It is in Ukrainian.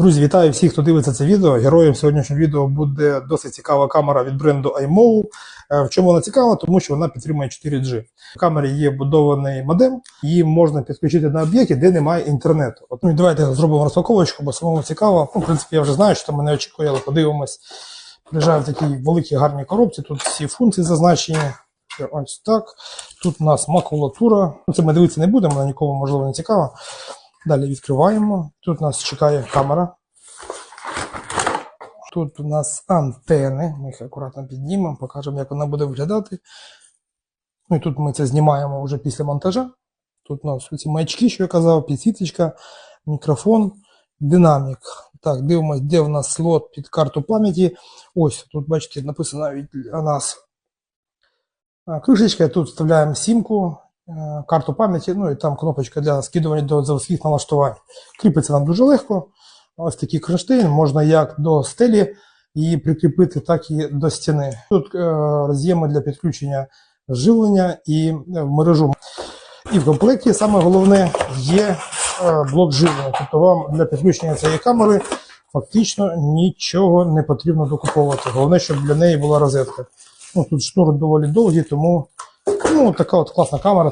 Друзі, вітаю всіх, хто дивиться це відео. Героєм сьогоднішнього відео буде досить цікава камера від бренду iMov. Е, В чому вона цікава? Тому що вона підтримує 4G. В камері є вбудований модем, її можна підключити на об'єкті, де немає інтернету. От, ну давайте зробимо розпаковочку, бо самому цікаво. Ну, в принципі, я вже знаю, що там мене очікує, але подивимось. Приїжджає в такій великій гарній коробці. Тут всі функції зазначені. Ось так. Тут у нас макулатура. Ну, це ми дивитися не будемо, вона нікому можливо не цікава. Далі відкриваємо. Тут нас чекає камера. Тут у нас антени. Ми їх акуратно піднімемо, покажемо, як вона буде виглядати. Ну і тут ми це знімаємо вже після монтажа. Тут у нас ці маячки, що я казав, підсвіточка, мікрофон, динамік. Так, дивимось, де у нас слот під карту пам'яті. Ось тут, бачите, написано навіть у нас кришечка. Тут вставляємо сімку, карту пам'яті, ну і там кнопочка для скидування до заводських налаштувань. Кріпиться нам дуже легко. Ось такий кронштейн, можна як до стелі її прикріпити, так і до стіни. Тут е, роз'єми для підключення живлення і е, в мережу. І в комплекті саме головне є е, блок живлення. Тобто вам для підключення цієї камери фактично нічого не потрібно докуповувати. Головне, щоб для неї була розетка. Ну, тут шнур доволі довгий, тому ну, така от класна камера.